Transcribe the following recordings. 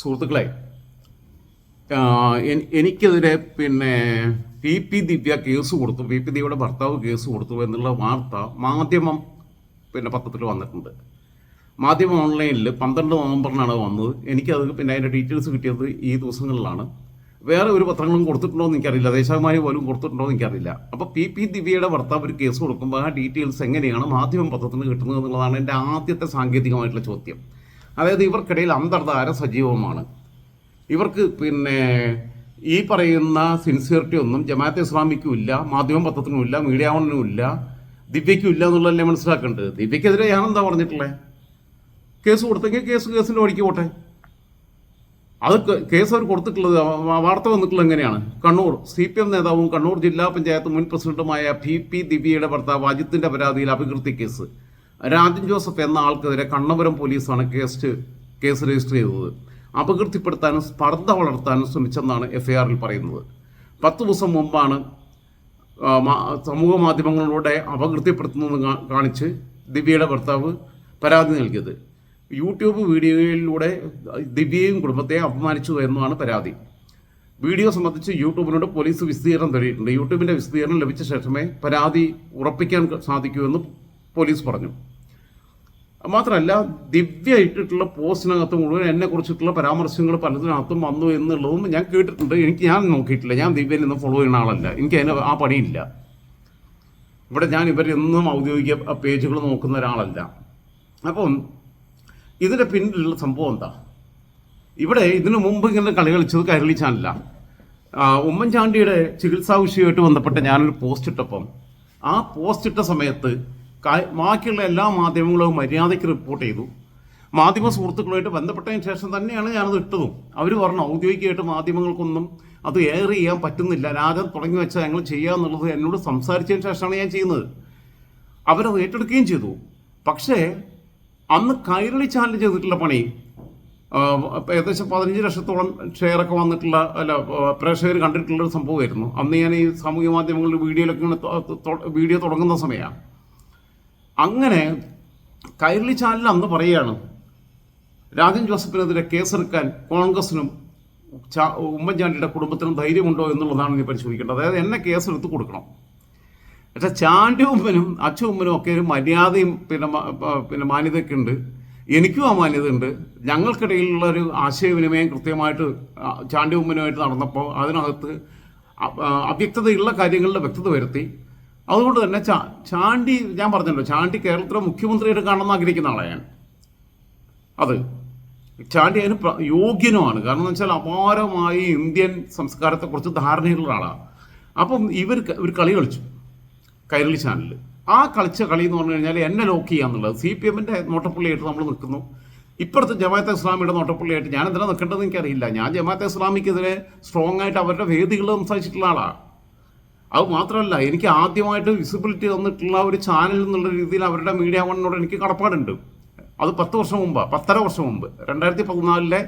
സുഹൃത്തുക്കളെ എനിക്കെതിരെ പിന്നെ പി പി ദിവ്യ കേസ് കൊടുത്തു. പി പി ദിവ്യയുടെ ഭർത്താവ് കേസ് കൊടുത്തു എന്നുള്ള വാർത്ത മാധ്യമം പിന്നെ പത്രത്തിൽ വന്നിട്ടുണ്ട്. മാധ്യമം ഓൺലൈനിൽ പന്ത്രണ്ട് നവംബറിനാണ് വന്നത്. എനിക്കത് പിന്നെ അതിന്റെ ഡീറ്റെയിൽസ് കിട്ടിയത് ഈ ദിവസങ്ങളിലാണ്. വേറെ ഒരു പത്രങ്ങളും കൊടുത്തിട്ടുണ്ടോ എന്ന് എനിക്കറിയില്ല. ദേശാഭിമാനി പോലും കൊടുത്തിട്ടുണ്ടോ എന്ന് എനിക്കറിയില്ല. അപ്പോൾ പി പി ദിവ്യയുടെ ഭർത്താവ് ഒരു കേസ് കൊടുക്കുമ്പോൾ ആ ഡീറ്റെയിൽസ് എങ്ങനെയാണ് മാധ്യമം പത്രത്തിന് കിട്ടുന്നത് എന്നുള്ളതാണ് എന്റെ ആദ്യത്തെ സാങ്കേതികമായിട്ടുള്ള ചോദ്യം. അതായത് ഇവർക്കിടയിൽ അന്തർധാര സജീവമാണ്. ഇവർക്ക് പിന്നെ ഈ പറയുന്ന സിൻസിയറിറ്റി ഒന്നും ജമാഅത്തെ ഇസ്ലാമിക്കും ഇല്ല മാധ്യമ പത്രത്തിനും ഇല്ല മീഡിയ ഓണിനും ഇല്ല ദിവ്യയ്ക്കും ഇല്ല എന്നുള്ളതല്ലേ മനസ്സിലാക്കേണ്ടത്? ദിവ്യക്കെതിരെ ഞാൻ എന്താ പറഞ്ഞിട്ടുള്ളത് കേസ് കൊടുത്തെങ്കിൽ കേസ് കേസിന്റെ വഴിക്ക് പോട്ടെ. അത് കേസ് അവർ കൊടുത്തിട്ടുള്ളത് വാർത്ത വന്നിട്ടുള്ളത് എങ്ങനെയാണ്? കണ്ണൂർ സി പി എം നേതാവും കണ്ണൂർ ജില്ലാ പഞ്ചായത്ത് മുൻ പ്രസിഡന്റുമായ പി പി ദിവ്യയുടെ ഭർത്താവ് അജിത്തിന്റെ പരാതിയിൽ അപകീർത്തി കേസ്. രാജൻ ജോസഫ് എന്ന ആൾക്കെതിരെ കണ്ണപുരം പോലീസാണ് കേസ് കേസ് രജിസ്റ്റർ ചെയ്തത്. അപകീർത്തിപ്പെടുത്താനും സ്പർദ്ധ വളർത്താനും ശ്രമിച്ചെന്നാണ് എഫ്ഐആറിൽ പറയുന്നത്. പത്ത് ദിവസം മുമ്പാണ് സമൂഹ മാധ്യമങ്ങളിലൂടെ അപകീർത്തിപ്പെടുത്തുന്നത് കാണിച്ച് ദിവ്യയുടെ ഭർത്താവ് പരാതി നൽകിയത്. യൂട്യൂബ് വീഡിയോയിലൂടെ ദിവ്യയും കുടുംബത്തെ അപമാനിച്ചു എന്നാണ് പരാതി. വീഡിയോ സംബന്ധിച്ച് യൂട്യൂബിനോട് പോലീസ് വിശദീകരണം തേടിയിട്ടുണ്ട്. യൂട്യൂബിന്റെ വിശദീകരണം ലഭിച്ച ശേഷമേ പരാതി ഉറപ്പിക്കാൻ സാധിക്കൂ എന്ന് പോലീസ് പറഞ്ഞു. മാത്രമല്ല ദിവ്യ ഇട്ടിട്ടുള്ള പോസ്റ്റിനകത്ത് മുഴുവൻ എന്നെ കുറിച്ചിട്ടുള്ള പരാമർശങ്ങൾ പലതിനകത്തും വന്നു എന്നുള്ളതും ഞാൻ കേട്ടിട്ടുണ്ട്. എനിക്ക് ഞാൻ നോക്കിയിട്ടില്ല. ഞാൻ ദിവ്യനെ നിന്ന് ഫോളോ ചെയ്യുന്ന ആളല്ല. എനിക്ക് അതിന് ആ പണിയില്ല. ഇവിടെ ഞാൻ ഇവരെന്നും ഔദ്യോഗിക പേജുകൾ നോക്കുന്ന ഒരാളല്ല. അപ്പം ഇതിന്റെ പിന്നിലുള്ള സംഭവം എന്താ? ഇവിടെ ഇതിനു മുമ്പ് ഇങ്ങനെ കളി കളിച്ചത് കരളി ചാനല ഉമ്മൻചാണ്ടിയുടെ ചികിത്സാ വിഷയമായിട്ട് ബന്ധപ്പെട്ട് ഞാനൊരു പോസ്റ്റ് ഇട്ടപ്പം ആ പോസ്റ്റ് ഇട്ട സമയത്ത് ബാക്കിയുള്ള എല്ലാ മാധ്യമങ്ങളും മര്യാദയ്ക്ക് റിപ്പോർട്ട് ചെയ്തു. മാധ്യമ സുഹൃത്തുക്കളുമായിട്ട് ബന്ധപ്പെട്ടതിന് ശേഷം തന്നെയാണ് ഞാനത് ഇട്ടതും. അവർ പറഞ്ഞു ഔദ്യോഗികമായിട്ട് മാധ്യമങ്ങൾക്കൊന്നും അത് എയർ ചെയ്യാൻ പറ്റുന്നില്ല. രാജൻ തുടങ്ങി വെച്ചാൽ ഞങ്ങൾ ചെയ്യുക എന്നുള്ളത് എന്നോട് സംസാരിച്ചതിന് ശേഷമാണ് ഞാൻ ചെയ്യുന്നത്. അവരത് ഏറ്റെടുക്കുകയും ചെയ്തു. പക്ഷേ അന്ന് കൈരളി ചാനൽ ചെയ്തിട്ടുള്ള പണി ഏകദേശം പതിനഞ്ച് ലക്ഷത്തോളം ഷെയറൊക്കെ വന്നിട്ടുള്ള അല്ല പ്രേക്ഷകർ കണ്ടിട്ടുള്ള ഒരു സംഭവമായിരുന്നു. അന്ന് ഞാൻ ഈ സാമൂഹ്യ മാധ്യമങ്ങളിൽ വീഡിയോയിലൊക്കെ വീഡിയോ തുടങ്ങുന്ന സമയമാണ് അങ്ങനെ കൈരളി ചാനൽ അന്ന് പറയുകയാണ് രാജൻ ജോസഫിനെതിരെ കേസെടുക്കാൻ കോൺഗ്രസിനും ഉമ്മൻചാണ്ടിയുടെ കുടുംബത്തിനും ധൈര്യമുണ്ടോ എന്നുള്ളതാണ് ഇനി പരിശോധിക്കേണ്ടത്. അതായത് എന്നെ കേസെടുത്ത് കൊടുക്കണം. പക്ഷേ ചാണ്ടി ഉമ്മനും അച്ഛൻ ഉമ്മനും ഒക്കെ ഒരു മര്യാദയും പിന്നെ പിന്നെ മാന്യതയൊക്കെ ഉണ്ട്. എനിക്കും ആ മാന്യത ഉണ്ട് ഞങ്ങൾക്കിടയിലുള്ള ഒരു ആശയവിനിമയം കൃത്യമായിട്ട് ചാണ്ടി ഉമ്മനുമായിട്ട് നടന്നപ്പോൾ അതിനകത്ത് അവ്യക്തതയുള്ള കാര്യങ്ങളിൽ വ്യക്തത വരുത്തി. അതുകൊണ്ട് തന്നെ ചാ ചാണ്ടി ഞാൻ പറഞ്ഞല്ലോ ചാണ്ടി കേരളത്തിലെ മുഖ്യമന്ത്രിയായിട്ട് കാണണമെന്ന് ആഗ്രഹിക്കുന്ന ആളാണ് ഞാൻ. അത്. ചാണ്ടി അതിന് യോഗ്യനുമാണ്. കാരണം എന്ന് വെച്ചാൽ അപാരമായി ഇന്ത്യൻ സംസ്കാരത്തെക്കുറിച്ച് ധാരണയുള്ള ആളാണ് അപ്പം ഇവർ ഇവർ ഒരു കളി കളിച്ചു. കൈരളി ചാനലിൽ ആ കളിച്ച കളി എന്ന് പറഞ്ഞു കഴിഞ്ഞാൽ എന്നെ ലോക്ക് ചെയ്യാന്നുള്ളത് സി പി എമ്മിന്റെ നോട്ടപ്പുള്ളിയായിട്ട് നമ്മൾ നിൽക്കുന്നു. ഇപ്പുറത്ത് ജമാഅത്തെ ഇസ്ലാമിയുടെ നോട്ടപ്പുള്ളിയായിട്ട് ഞാൻ എന്തിനാണ് നിൽക്കേണ്ടതെന്ന് എനിക്കറിയില്ല. ഞാൻ ജമാഅത്തെ ഇസ്ലാമിക്കെതിരെ സ്ട്രോങ് ആയിട്ട് അവരുടെ വേദികൾ സംസാരിച്ചിട്ടുള്ള ആളാണ് അത് മാത്രമല്ല എനിക്ക് ആദ്യമായിട്ട് വിസിബിലിറ്റി തന്നിട്ടുള്ള ഒരു ചാനൽ എന്നുള്ള രീതിയിൽ അവരുടെ മീഡിയ വണ്ണിനോട് എനിക്ക് കടപ്പാടുണ്ട്. അത് പത്ത് വർഷം മുമ്പാണ് പത്തര വർഷം മുമ്പ്. രണ്ടായിരത്തി പതിനാലിലെ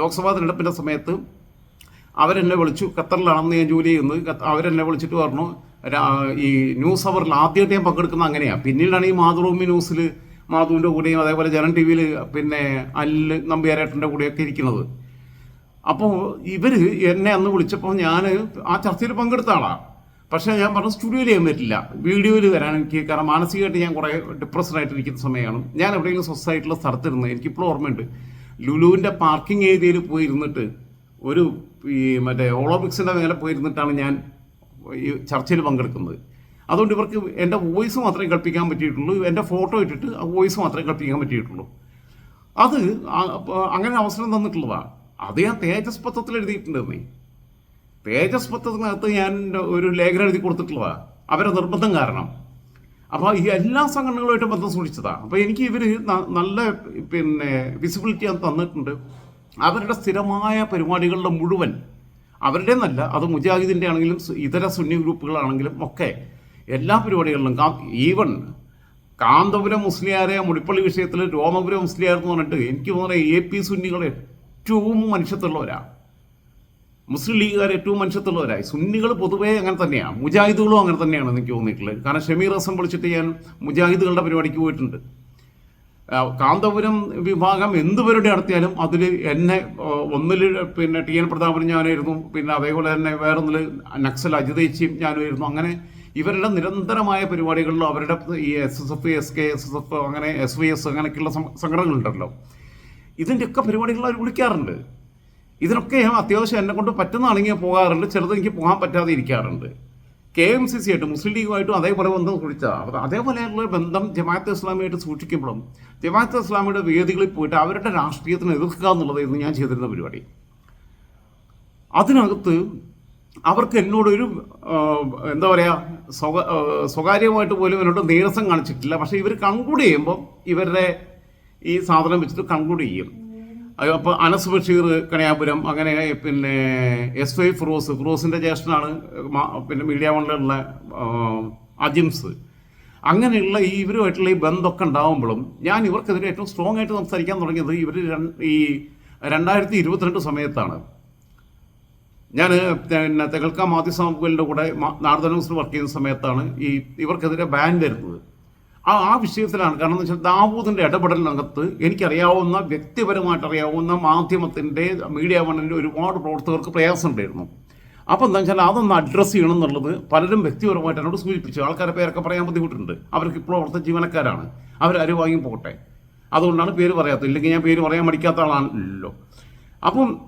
ലോക്സഭാ തിരഞ്ഞെടുപ്പിന്റെ സമയത്ത് അവരെന്നെ വിളിച്ചു ഖത്തറിലാണെന്ന് ഞാൻ ജോലി ചെയ്യുന്നത് അവരെന്നെ വിളിച്ചിട്ട് പറഞ്ഞു ഈ ന്യൂസ് അവറിൽ ആദ്യമായിട്ട് ഞാൻ പങ്കെടുക്കുന്നത് അങ്ങനെയാണ് പിന്നീടാണ് ഈ മാതൃഭൂമി ന്യൂസിൽ മാധുവിന്റെ കൂടെയും അതേപോലെ ജനം ടി വിയിൽ പിന്നെ അല്ല് നമ്പ്യാരേട്ടന്റെ കൂടെയൊക്കെ ഇരിക്കുന്നത്. അപ്പോൾ ഇവർ എന്നെ അന്ന് വിളിച്ചപ്പോൾ ഞാൻ ആ ചർച്ചയിൽ പങ്കെടുത്ത ആളാണ് പക്ഷേ ഞാൻ പറഞ്ഞു സ്റ്റുഡിയോയിൽ ചെയ്യാൻ പറ്റില്ല വീഡിയോയിൽ വരാൻ എനിക്ക് കാരണം മാനസികമായിട്ട് ഞാൻ കുറേ ഡിപ്രസ്ഡ് ആയിട്ടിരിക്കുന്ന സമയമാണ്. ഞാൻ എവിടെയെങ്കിലും സ്വസ്ഥമായിട്ടുള്ള സ്ഥലത്തിരുന്ന് എനിക്കിപ്പോൾ ഓർമ്മയുണ്ട്. ലുലുവിന്റെ പാർക്കിംഗ് ഏരിയയിൽ പോയി ഇരുന്നിട്ട് ഒരു ഈ മറ്റേ ഒളോമിക്സിന്റെ മേലെ പോയിരുന്നിട്ടാണ് ഞാൻ ഈ ചർച്ചയിൽ പങ്കെടുക്കുന്നത്. അതുകൊണ്ട് ഇവർക്ക് എന്റെ വോയിസ് മാത്രമേ കൽപ്പിക്കാൻ പറ്റിയിട്ടുള്ളൂ. എന്റെ ഫോട്ടോ ഇട്ടിട്ട് ആ വോയിസ് മാത്രമേ കൽപ്പിക്കാൻ പറ്റിയിട്ടുള്ളൂ. അത് അങ്ങനെ അവസരം തന്നിട്ടുള്ളതാണ് അത് ഞാൻ തേജസ് പത്രത്തിൽ എഴുതിയിട്ടുണ്ടെന്നേ തേജസ് പത്രത്തിനകത്ത് ഞാൻ ഒരു ലേഖനം എഴുതി കൊടുത്തിട്ടുള്ളതാണ് അവരെ നിർബന്ധം കാരണം. അപ്പോൾ ഈ എല്ലാ സംഘടനകളുമായിട്ടും ബന്ധം സൂക്ഷിച്ചതാണ് അപ്പോൾ എനിക്ക് ഇവർ നല്ല പിന്നെ വിസിബിലിറ്റി അത് തന്നിട്ടുണ്ട്. അവരുടെ സ്ഥിരമായ പരിപാടികളുടെ മുഴുവൻ അവരുടെ നല്ല അത് മുജാഹിദിന്റെ ആണെങ്കിലും ഇതര സുന്നി ഗ്രൂപ്പുകളാണെങ്കിലും ഒക്കെ എല്ലാ പരിപാടികളിലും ഈവൻ കാന്തപുരം മുസ്ലിയാരെ മുടിപ്പള്ളി വിഷയത്തിൽ രോമപുരം മുസ്ലിയാർ എന്ന് പറഞ്ഞിട്ട് എനിക്ക് തോന്നുന്നത് എ പി സുന്നികൾ ഏറ്റവും മനുഷ്യത്തുള്ളവരാണ് മുസ്ലിം ലീഗുകാർ ഏറ്റവും മനുഷ്യത്തുള്ളവരായി സുന്നികൾ പൊതുവേ അങ്ങനെ തന്നെയാണ് മുജാഹിദുകളും അങ്ങനെ തന്നെയാണ് എനിക്ക് തോന്നിയിട്ടുള്ളത്. കാരണം ഷമീർ ഹസൻ വിളിച്ചിട്ട് ഞാൻ മുജാഹിദുകളുടെ പരിപാടിക്ക് പോയിട്ടുണ്ട്. കാന്തപുരം വിഭാഗം എന്ത് നടത്തിയാലും അതിൽ എന്നെ ഒന്നിൽ പിന്നെ ടി എൻ പ്രതാപനും ഞാനായിരുന്നു. പിന്നെ അതേപോലെ തന്നെ വേറൊന്നിൽ നക്സൽ അജിതേച്ചിയും ഞാനായിരുന്നു അങ്ങനെ ഇവരുടെ നിരന്തരമായ പരിപാടികളിലും അവരുടെ ഈ S S F S K S S F അങ്ങനെ എസ് വി എസ് അങ്ങനെയൊക്കെയുള്ള സംഘടനകളുണ്ടല്ലോ. ഇതിന്റെയൊക്കെ പരിപാടികൾ അവർ വിളിക്കാറുണ്ട്. ഇതിനൊക്കെ ഞാൻ അത്യാവശ്യം എന്നെ കൊണ്ട് പറ്റുന്നതാണെങ്കിൽ പോകാറുണ്ട്. ചിലത് എനിക്ക് പോകാൻ പറ്റാതെ ഇരിക്കാറുണ്ട്. കെ എം സി സി ആയിട്ട് മുസ്ലിം ലീഗുമായിട്ടും അതേപോലെ ബന്ധം കുറിച്ചാൽ അതേപോലെയുള്ള ബന്ധം ജമാഅത്ത് ഇസ്ലാമിയായിട്ട് സൂക്ഷിക്കുമ്പോഴും ജമാഅത്ത് ഇസ്ലാമിയുടെ വേദികളിൽ പോയിട്ട് അവരുടെ രാഷ്ട്രീയത്തിന് എതിർക്കുക എന്നുള്ളതായിരുന്നു ഞാൻ ചെയ്തിരുന്ന പരിപാടി. അതിനകത്ത് അവർക്ക് എന്നോടൊരു എന്താ പറയുക സ്വക സ്വകാര്യമായിട്ട് പോലും എന്നോട് നീരസം കാണിച്ചിട്ടില്ല. പക്ഷേ ഇവർ കൺക്ലൂഡ് ചെയ്യുമ്പോൾ ഇവരുടെ ഈ സാധനം വെച്ചിട്ട് കൺക്ലൂഡ് ചെയ്യും. അപ്പോൾ അനസ് ബഷീർ കണിയാപുരം അങ്ങനെ പിന്നെ എസ് വൈ ഫിറോസ് ഫിറോസിന്റെ ജ്യേഷ്ഠനാണ് പിന്നെ മീഡിയ വണ്ണിലുള്ള അജിംസ്. അങ്ങനെയുള്ള ഈ ഇവരുമായിട്ടുള്ള ഈ ബന്ധമൊക്കെ ഉണ്ടാകുമ്പോഴും ഞാൻ ഇവർക്കെതിരെ ഏറ്റവും സ്ട്രോങ് ആയിട്ട് സംസാരിക്കാൻ തുടങ്ങിയത് ഇവർ ഈ രണ്ടായിരത്തി ഇരുപത്തിരണ്ട് സമയത്താണ്. ഞാൻ പിന്നെ തെകൽക്ക മാധ്യസമുഖലിന്റെ കൂടെ നാരദ ന്യൂസിൽ വർക്ക് ചെയ്യുന്ന സമയത്താണ് ഈ ഇവർക്കെതിരെ ബാൻ വരുന്നത്. ആ ആ വിഷയത്തിലാണ്. കാരണം എന്ന് വെച്ചാൽ ദാവൂദിന്റെ ഇടപെടലിനകത്ത് എനിക്കറിയാവുന്ന വ്യക്തിപരമായിട്ട് അറിയാവുന്ന മാധ്യമത്തിന്റെ മീഡിയ വണ്ണിന്റെ ഒരുപാട് പ്രവർത്തകർക്ക് പ്രയാസമുണ്ടായിരുന്നു അപ്പോൾ എന്താ വെച്ചാൽ അതൊന്ന് അഡ്രസ്സ് ചെയ്യണം എന്നുള്ളത് പലരും വ്യക്തിപരമായിട്ട് എന്നോട് സൂചിപ്പിച്ചു. ആൾക്കാരെ പേരൊക്കെ പറയാൻ ബുദ്ധിമുട്ടുണ്ട്. അവർക്ക് ഇപ്പോൾ അവിടുത്തെ ജീവനക്കാരാണ്. അവരാരും വാങ്ങി പോകട്ടെ അതുകൊണ്ടാണ് പേര് പറയാത്തത്. ഇല്ലെങ്കിൽ ഞാൻ പേര് പറയാൻ മടിക്കാത്ത ആളാണല്ലോ. അപ്പം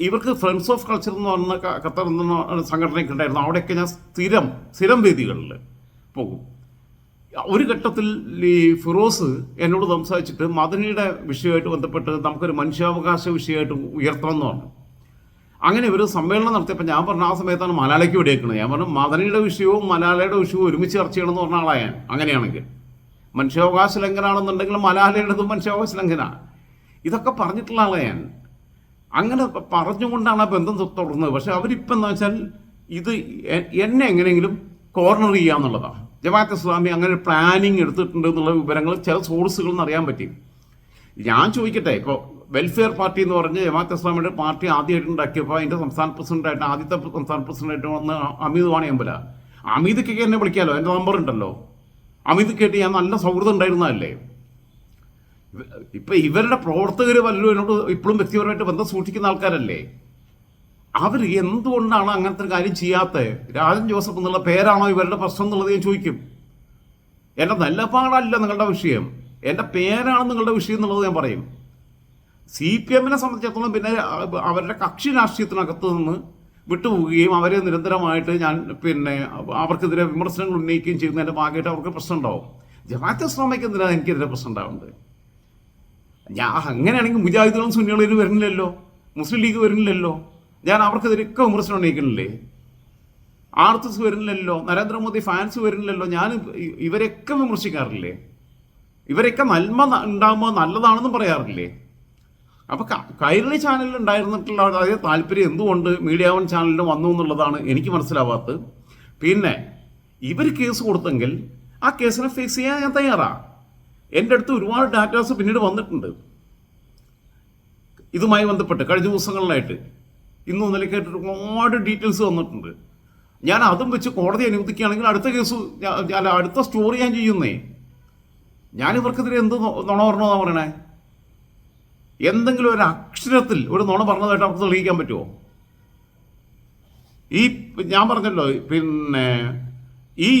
ഇവർക്ക് ഫ്രണ്ട്സ് ഓഫ് കൾച്ചർ എന്ന് പറഞ്ഞ ഖത്തർ എന്ന സംഘടനയൊക്കെ ഉണ്ടായിരുന്നു. അവിടെയൊക്കെ ഞാൻ സ്ഥിരം സ്ഥിരം വേദികളിൽ പോകും. ഒരു ഘട്ടത്തിൽ ഈ ഫിറോസ് എന്നോട് സംസാരിച്ചിട്ട് മദനിയുടെ വിഷയമായിട്ട് ബന്ധപ്പെട്ട് നമുക്കൊരു മനുഷ്യാവകാശ വിഷയമായിട്ട് ഉയർത്തണം എന്ന് പറഞ്ഞു അങ്ങനെ ഒരു സമ്മേളനം നടത്തിയപ്പോൾ ഞാൻ പറഞ്ഞ ആ സമയത്താണ് മലയാളിക്ക് വെടിയേക്കുന്നത് ഞാൻ പറഞ്ഞു മദനിയുടെ വിഷയവും മലയാളിയുടെ വിഷയവും ഒരുമിച്ച് ചർച്ച ചെയ്യണമെന്ന് പറഞ്ഞ ആളായ അങ്ങനെയാണെങ്കിൽ. മനുഷ്യാവകാശ ലംഘനമാണെന്നുണ്ടെങ്കിൽ മലയാളിയുടേതും മനുഷ്യാവകാശ ലംഘന. ഇതൊക്കെ പറഞ്ഞിട്ടുള്ള ആളാണ് അങ്ങനെ പറഞ്ഞുകൊണ്ടാണ് ആ ബന്ധം തുടർന്നത്. പക്ഷെ അവരിപ്പം എന്താ വെച്ചാൽ ഇത് എന്നെ എങ്ങനെയെങ്കിലും കോർണർ ചെയ്യാന്നുള്ളതാണ്. ജമാഅത്ത് ഇസ്ലാമി അങ്ങനെ ഒരു പ്ലാനിങ് എടുത്തിട്ടുണ്ട് എന്നുള്ള വിവരങ്ങൾ ചില സോഴ്സുകളിൽ നിന്ന് അറിയാൻ പറ്റി. ഞാൻ ചോദിക്കട്ടെ ഇപ്പോൾ വെൽഫെയർ പാർട്ടി എന്ന് പറഞ്ഞ് ജമാഅത്ത് ഇസ്ലാമിയുടെ പാർട്ടി ആദ്യമായിട്ട് ഉണ്ടാക്കിയപ്പോൾ അതിന്റെ സംസ്ഥാന പ്രസിഡന്റായിട്ട് ആദ്യത്തെ സംസ്ഥാന പ്രസിഡന്റായിട്ട് വന്ന് അമീദ് വാണിയമ്പല അമീദക്കൊക്കെ എന്നെ വിളിക്കാമല്ലോ എന്റെ നമ്പർ ഉണ്ടല്ലോ. അമിത് കേട്ട് ഞാൻ നല്ല സൗഹൃദം ഉണ്ടായിരുന്നതല്ലേ? ഇപ്പം ഇവരുടെ പ്രവർത്തകർ പലരും എന്നോട് ഇപ്പോഴും വ്യക്തിപരമായിട്ട് ബന്ധം സൂക്ഷിക്കുന്ന ആൾക്കാരല്ലേ? അവർ എന്തുകൊണ്ടാണ് അങ്ങനത്തെ ഒരു കാര്യം ചെയ്യാത്തത്? രാജൻ ജോസഫ് എന്നുള്ള പേരാണോ ഇവരുടെ പ്രശ്നം എന്നുള്ളത് ഞാൻ ചോദിക്കും. എന്റെ നിലപാടല്ല നിങ്ങളുടെ വിഷയം. എന്റെ പേരാണ് നിങ്ങളുടെ വിഷയം എന്നുള്ളത് ഞാൻ പറയും. സി പി എമ്മിനെ സംബന്ധിച്ചിടത്തോളം പിന്നെ അവരുടെ കക്ഷി രാഷ്ട്രീയത്തിനകത്ത് നിന്ന് വിട്ടുപോവുകയും അവരെ നിരന്തരമായിട്ട് ഞാൻ പിന്നെ അവർക്കെതിരെ വിമർശനങ്ങൾ ഉന്നയിക്കുകയും ചെയ്യുന്നതിന്റെ ഭാഗമായിട്ട് അവർക്ക് പ്രശ്നം ഉണ്ടാവും. ജമാഅത്ത് എന്തിനാണ് എനിക്കെതിരെ പ്രശ്നം ഉണ്ടാവുന്നത് ഞാൻ അങ്ങനെയാണെങ്കിൽ മുജാഹിദുകളും സുന്നികളും വരുന്നില്ലല്ലോ. മുസ്ലിം ലീഗ് വരുന്നില്ലല്ലോ. ഞാൻ അവർക്കെതിരെയൊക്കെ വിമർശനം ഉന്നയിക്കണില്ലേ ആർ എസ് എസ് വരുന്നില്ലല്ലോ നരേന്ദ്രമോദി ഫാൻസ് വരുന്നില്ലല്ലോ ഞാൻ ഇവരെയൊക്കെ വിമർശിക്കാറില്ലേ? ഇവരൊക്കെ നന്മ ഉണ്ടാകുമ്പോൾ നല്ലതാണെന്നും പറയാറില്ലേ? അപ്പൊ കൈരളി ചാനലിൽ ഉണ്ടായിരുന്നിട്ടുള്ള അതേ താല്പര്യം എന്തുകൊണ്ട് മീഡിയ വൺ ചാനലിൽ വന്നു എന്നുള്ളതാണ് എനിക്ക് മനസ്സിലാവാത്തത്. പിന്നെ ഇവർ കേസ് കൊടുത്തെങ്കിൽ ആ കേസിനെ ഫേസ് ചെയ്യാൻ ഞാൻ തയ്യാറാ. എന്റെ അടുത്ത് ഒരുപാട് ഡാറ്റാസ് പിന്നീട് വന്നിട്ടുണ്ട്. ഇതുമായി ബന്ധപ്പെട്ട് കഴിഞ്ഞ ദിവസങ്ങളിലായിട്ട്. ഇന്നും കേട്ടിട്ട് ഒരുപാട് ഡീറ്റെയിൽസ് വന്നിട്ടുണ്ട്. ഞാൻ അതും വെച്ച് കോടതി അനുവദിക്കുകയാണെങ്കിൽ അടുത്ത കേസ് ഞാൻ അടുത്ത സ്റ്റോറി ഞാൻ ചെയ്യുന്നേ. ഞാൻ ഇവർക്കെതിരെ എന്ത് നുണ പറഞ്ഞതാണ് പറയണേ? എന്തെങ്കിലും ഒരു അക്ഷരത്തിൽ ഒരു നുണ പറഞ്ഞതായിട്ട് അവർക്ക് തെളിയിക്കാൻ പറ്റുമോ ഈ ഞാൻ പറഞ്ഞല്ലോ പിന്നെ ഈ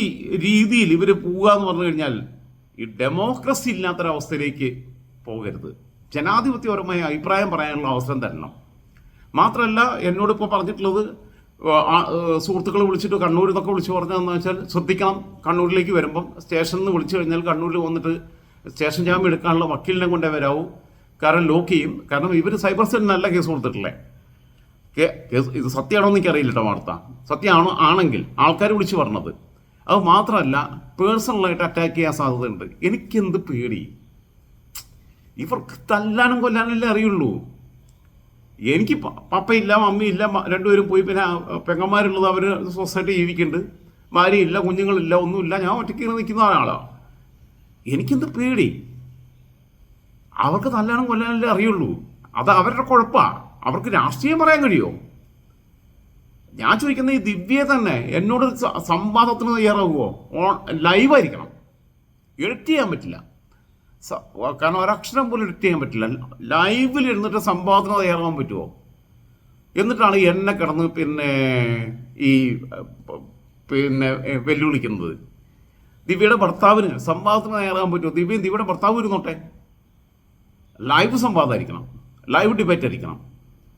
രീതിയിൽ ഇവർ പോവുക എന്ന് പറഞ്ഞു കഴിഞ്ഞാൽ ഈ ഡെമോക്രസി ഇല്ലാത്തൊരവസ്ഥയിലേക്ക് പോകരുത്. ജനാധിപത്യപരമായ അഭിപ്രായം പറയാനുള്ള അവസരം തരണം. മാത്രമല്ല എന്നോട് ഇപ്പോൾ പറഞ്ഞിട്ടുള്ളത് സുഹൃത്തുക്കൾ വിളിച്ചിട്ട് കണ്ണൂരിൽ നിന്നൊക്കെ വിളിച്ച് പറഞ്ഞതെന്ന് വെച്ചാൽ ശ്രദ്ധിക്കണം കണ്ണൂരിലേക്ക് വരുമ്പം സ്റ്റേഷനിൽ നിന്ന് വിളിച്ചു കഴിഞ്ഞാൽ കണ്ണൂരിൽ വന്നിട്ട് സ്റ്റേഷൻ ജാമ്യം എടുക്കാനുള്ള വക്കീലിനെ കൊണ്ടേ വരാവൂ. കാരണം ലോക്ക് ചെയ്യും. കാരണം ഇവർ സൈബർ സെല്ലിനല്ല കേസ് കൊടുത്തിട്ടില്ലേ? കേസ് ഇത് സത്യമാണോ എന്ന് എനിക്കറിയില്ല കേട്ടോ വാർത്ത. സത്യമാണോ ആണെങ്കിൽ ആൾക്കാർ വിളിച്ചു പറഞ്ഞത്. അത് മാത്രമല്ല പേഴ്സണലായിട്ട് അറ്റാക്ക് ചെയ്യാൻ സാധ്യതയുണ്ട്. എനിക്കെന്ത് പേടി? ഇവർക്ക് തല്ലാനും കൊല്ലാനല്ലേ അറിയുള്ളൂ. എനിക്ക് പപ്പയില്ല മമ്മിയില്ല രണ്ടുപേരും പോയി പിന്നെ പെങ്ങന്മാരുള്ളത് അവർ സൊസൈറ്റി ജീവിക്കുന്നുണ്ട്. ഭാര്യയില്ല കുഞ്ഞുങ്ങളില്ല ഒന്നുമില്ല ഞാൻ ഒറ്റയ്ക്ക് ഇങ്ങനെ നിൽക്കുന്ന ആളാണ് എനിക്കെന്ത് പേടി? അവർക്ക് നല്ലോണം കൊല്ലാനല്ലേ അറിയുള്ളൂ. അത് അവരുടെ കുഴപ്പമാണ് അവർക്ക് രാഷ്ട്രീയം പറയാൻ കഴിയുമോ ഞാൻ ചോദിക്കുന്ന ഈ ദിവ്യയെ തന്നെ എന്നോട് സംവാദത്തിന് തയ്യാറാകുമോ ലൈവായിരിക്കണം. എഡിറ്റ് ചെയ്യാൻ പറ്റില്ല. കാരണം ഒരക്ഷരം പോലും എഡിറ്റ് ചെയ്യാൻ പറ്റില്ല. ലൈവിൽ ഇരുന്നിട്ട് സംവാദം തയ്യാറാകാൻ പറ്റുമോ എന്നിട്ടാണ് എന്നെ കിടന്ന് പിന്നെ ഈ പിന്നെ വെല്ലുവിളിക്കുന്നത്. ദിവ്യയുടെ ഭർത്താവിന് സംവാദത്തിന് തയ്യാറാകാൻ പറ്റുമോ ദിവ്യം ദിവ്യയുടെ ഭർത്താവ് ഇരുന്നോട്ടെ. ലൈവ് സംവാദമായിരിക്കണം ലൈവ് ഡിബേറ്റ് ആയിരിക്കണം.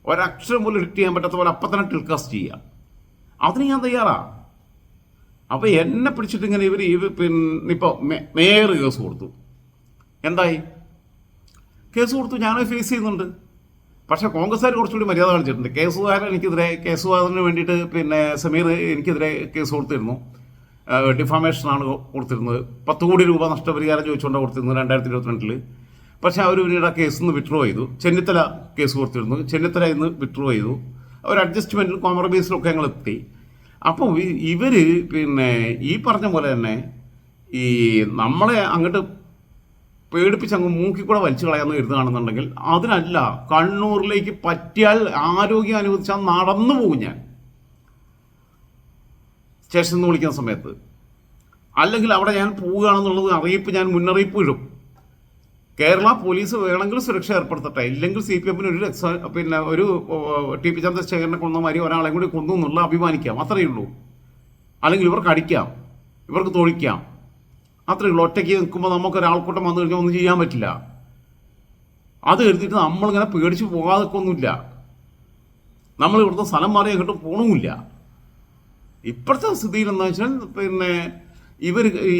ഒരക്ഷരം പോലും എഡിറ്റ് ചെയ്യാൻ പറ്റാത്ത പോലെ അപ്പം തന്നെ ടെലികാസ്റ്റ് ചെയ്യുക. അതിന് ഞാൻ തയ്യാറാ. അപ്പോൾ എന്നെ പിടിച്ചിട്ട് ഇങ്ങനെ ഇവർ ഇവ പിന്നെ ഇപ്പോൾ മേയർ കേസ് കൊടുത്തു. എന്തായി? കേസ് കൊടുത്തു ഞാനത് ഫേസ് ചെയ്യുന്നുണ്ട്. പക്ഷേ കോൺഗ്രസ്സുകാർ കുറച്ചുകൂടി മര്യാദ കാണിച്ചിട്ടുണ്ട്. കേസുകാരൻ എനിക്കെതിരെ കേസുകാരന് വേണ്ടിയിട്ട് പിന്നെ സമീർ എനിക്കെതിരെ കേസ് കൊടുത്തിരുന്നു. ഡിഫാമേഷനാണ് കൊടുത്തിരുന്നത്. പത്ത് കോടി രൂപ നഷ്ടപരിഹാരം ചോദിച്ചുകൊണ്ടാണ് കൊടുത്തിരുന്നത് രണ്ടായിരത്തി ഇരുപത്തിരണ്ടിൽ പക്ഷേ അവർ പിന്നീട് ആ കേസ് നിന്ന് വിഡ്രോ ചെയ്തു. ചെന്നിത്തല കേസ് കൊടുത്തിരുന്നു. ചെന്നിത്തല ഇന്ന് വിഡ്രോ ചെയ്തു. അവർ അഡ്ജസ്റ്റ്മെന്റിൽ കോംപ്രമൈസിലൊക്കെ ഞങ്ങൾ എത്തി. അപ്പോൾ ഇവർ പിന്നെ ഈ പറഞ്ഞ പോലെ തന്നെ ഈ നമ്മളെ അങ്ങോട്ട് പേടിപ്പിച്ച് അങ്ങ് മൂക്കിക്കൂടെ വലിച്ചു കളയാന്ന് കരുതുകയാണെന്നുണ്ടെങ്കിൽ അതിനല്ല കണ്ണൂരിലേക്ക് പറ്റിയാൽ ആരോഗ്യം അനുവദിച്ചാൽ നടന്നു പോകും ഞാൻ. സ്റ്റേഷനിൽ നിന്ന് വിളിക്കുന്ന സമയത്ത്. അല്ലെങ്കിൽ അവിടെ ഞാൻ പോവുകയാണെന്നുള്ളത് അറിയിപ്പ് ഞാൻ മുന്നറിയിപ്പ് ഇടും. കേരള പോലീസ് വേണമെങ്കിൽ സുരക്ഷ ഏർപ്പെടുത്തട്ടെ. ഇല്ലെങ്കിൽ സി പി എമ്മിന് ഒരു പിന്നെ ഒരു ടി പി ചന്ദ്രശേഖരനെ കൊന്ന മാതിരി ഒരാളെ കൂടി കൊന്നു എന്നുള്ള അഭിമാനിക്കാം. അത്രയേ ഉള്ളൂ. അല്ലെങ്കിൽ ഇവർക്ക് അടിക്കാം. ഇവർക്ക് തൊഴിക്കാം അത്രയേ ഉള്ളൂ. ഒറ്റയ്ക്ക് നിൽക്കുമ്പോൾ നമുക്ക് ഒരാൾക്കൂട്ടം വന്നു കഴിഞ്ഞാൽ ഒന്നും ചെയ്യാൻ പറ്റില്ല. അത് എഴുതിയിട്ട് നമ്മളിങ്ങനെ പേടിച്ച് പോകാതൊക്കെ നമ്മൾ ഇവിടുത്തെ സ്ഥലം മാറി അങ്ങോട്ട് പോകണമില്ല ഇപ്പോഴത്തെ സ്ഥിതിയിൽ എന്താ വെച്ചാൽ പിന്നെ ഇവർ ഈ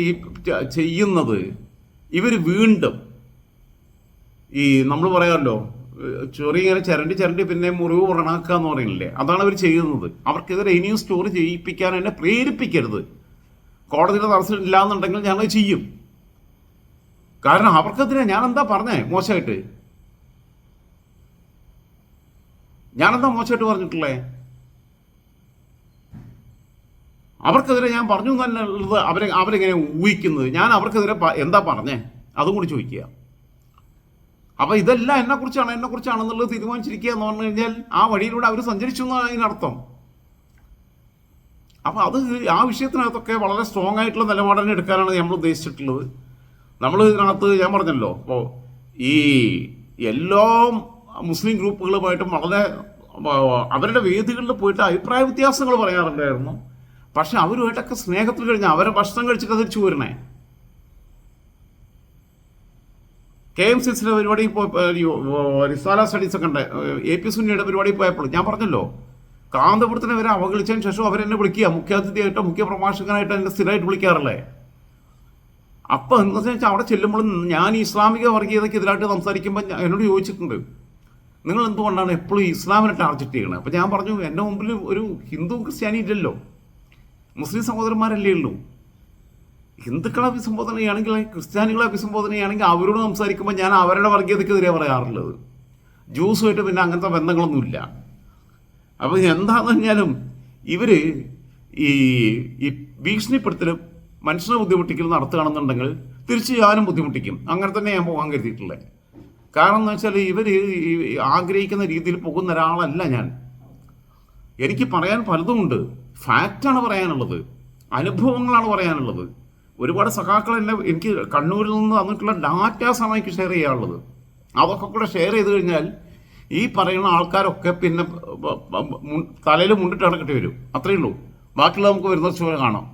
ചെയ്യുന്നത് ഇവർ വീണ്ടും ഈ നമ്മൾ പറയാമല്ലോ ചൊറി ഇങ്ങനെ ചിരണ്ടി ചിരണ്ടി പിന്നെ മുറിവ് ഉറണാക്കുക എന്ന് പറയുന്നില്ലേ? അതാണ് അവർ ചെയ്യുന്നത്. അവർക്കെതിരെ ഇനിയും സ്റ്റോറി ചെയ്യിപ്പിക്കാൻ എന്നെ പ്രേരിപ്പിക്കരുത്. കോടതിയുടെ തടസ്സം ഇല്ലാന്നുണ്ടെങ്കിൽ ഞങ്ങൾ ചെയ്യും. കാരണം അവർക്കെതിരെ ഞാൻ എന്താ പറഞ്ഞേ? മോശമായിട്ട്. ഞാനെന്താ മോശമായിട്ട് പറഞ്ഞിട്ടുള്ളേ? അവർക്കെതിരെ ഞാൻ പറഞ്ഞു തന്നെ ഉള്ളത് അവരെ അവരെങ്ങനെ ഊഹിക്കുന്നത്? ഞാൻ അവർക്കെതിരെ എന്താ പറഞ്ഞേ? അതും കൂടി ചോദിക്കുക. അപ്പൊ ഇതെല്ലാം എന്നെ കുറിച്ചാണ് എന്നെ കുറിച്ചാണെന്നുള്ളത് തീരുമാനിച്ചിരിക്കുക എന്ന് പറഞ്ഞു കഴിഞ്ഞാൽ ആ വഴിയിലൂടെ അവർ സഞ്ചരിച്ചു എന്നാണ് അതിനർത്ഥം അപ്പൊ അത് ആ വിഷയത്തിനകത്തൊക്കെ വളരെ സ്ട്രോങ് ആയിട്ടുള്ള നിലപാട് തന്നെ എടുക്കാനാണ് നമ്മൾ ഉദ്ദേശിച്ചിട്ടുള്ളത്. നമ്മൾ ഇതിനകത്ത് ഞാൻ പറഞ്ഞല്ലോ അപ്പോൾ ഈ എല്ലാ മുസ്ലിം ഗ്രൂപ്പുകളുമായിട്ടും വളരെ അവരുടെ വേദികളിൽ പോയിട്ട് അഭിപ്രായ വ്യത്യാസങ്ങൾ പറയാറുണ്ടായിരുന്നു. പക്ഷെ അവരുമായിട്ടൊക്കെ സ്നേഹത്തിൽ കഴിഞ്ഞാൽ അവരെ ഭക്ഷണം കഴിച്ചിട്ട് തിരിച്ചു വരണേ. കെ എം സി പരിപാടി റിസാല സ്റ്റഡീസ് ഒക്കെ ഉണ്ട്. എ പി സുന്നിയുടെ പരിപാടി പോയപ്പോൾ ഞാൻ പറഞ്ഞല്ലോ കാന്തപുരത്തിനെ വരെ അവഗണിച്ചതിന് ശേഷം അവരെന്നെ വിളിക്കുക. മുഖ്യാതിഥിയായിട്ടോ മുഖ്യ പ്രഭാഷകനായിട്ടോ എന്നെ സ്ഥിരമായിട്ട് വിളിക്കാറില്ലേ? അപ്പൊ എന്താ വെച്ചാൽ അവിടെ ചെല്ലുമ്പോൾ ഞാൻ ഇസ്ലാമിക വർഗീയതയ്ക്കെതിരായിട്ട് സംസാരിക്കുമ്പോൾ എന്നോട് ചോദിച്ചിട്ടുണ്ട്. നിങ്ങൾ എന്തുകൊണ്ടാണ് എപ്പോഴും ഇസ്ലാമിനെ ടാർജറ്റ് ചെയ്യണത് അപ്പോൾ ഞാൻ പറഞ്ഞു എന്റെ മുമ്പിൽ ഒരു ഹിന്ദു ക്രിസ്ത്യാനി ഇല്ലല്ലോ. മുസ്ലിം സഹോദരന്മാരല്ലേ ഉള്ളൂ. ഹിന്ദുക്കളെ അഭിസംബോധന ചെയ്യുകയാണെങ്കിൽ ക്രിസ്ത്യാനികളെ അഭിസംബോധന ചെയ്യുകയാണെങ്കിൽ അവരോട് സംസാരിക്കുമ്പോൾ ഞാൻ അവരുടെ വർഗീയതയ്ക്കെതിരെ പറയാറുള്ളത്. ജ്യൂസുമായിട്ട് പിന്നെ അങ്ങനത്തെ ബന്ധങ്ങളൊന്നുമില്ല. അപ്പോൾ എന്താന്ന് പറഞ്ഞാലും ഇവർ ഈ ഈ ഭീഷണിപ്പെടുത്തലും മനുഷ്യനെ ബുദ്ധിമുട്ടിക്കൽ നടത്തുകയാണെന്നുണ്ടെങ്കിൽ തിരിച്ച് ഞാനും ബുദ്ധിമുട്ടിക്കും. അങ്ങനെ തന്നെ ഞാൻ പോകാൻ കരുതിയിട്ടുള്ളത് കാരണം എന്ന് വെച്ചാൽ ഇവർ ആഗ്രഹിക്കുന്ന രീതിയിൽ പോകുന്ന ഒരാളല്ല ഞാൻ. എനിക്ക് പറയാൻ പലതുമുണ്ട് ഫാക്റ്റാണ് പറയാനുള്ളത്. അനുഭവങ്ങളാണ് പറയാനുള്ളത്. ഒരുപാട് സഖാക്കൾ എന്നെ എനിക്ക് കണ്ണൂരിൽ നിന്ന് തന്നിട്ടുള്ള ഡാറ്റാസാണ് എനിക്ക് ഷെയർ ചെയ്യാനുള്ളത്. അതൊക്കെ കൂടെ ഷെയർ ചെയ്ത് കഴിഞ്ഞാൽ ഈ പറയുന്ന ആൾക്കാരൊക്കെ പിന്നെ തലയിൽ മുണ്ടിട്ട് നടക്കേണ്ടി വരും അത്രയേ ഉള്ളൂ. ബാക്കിയുള്ള നമുക്ക് വരുന്ന ചുവ കാണാം.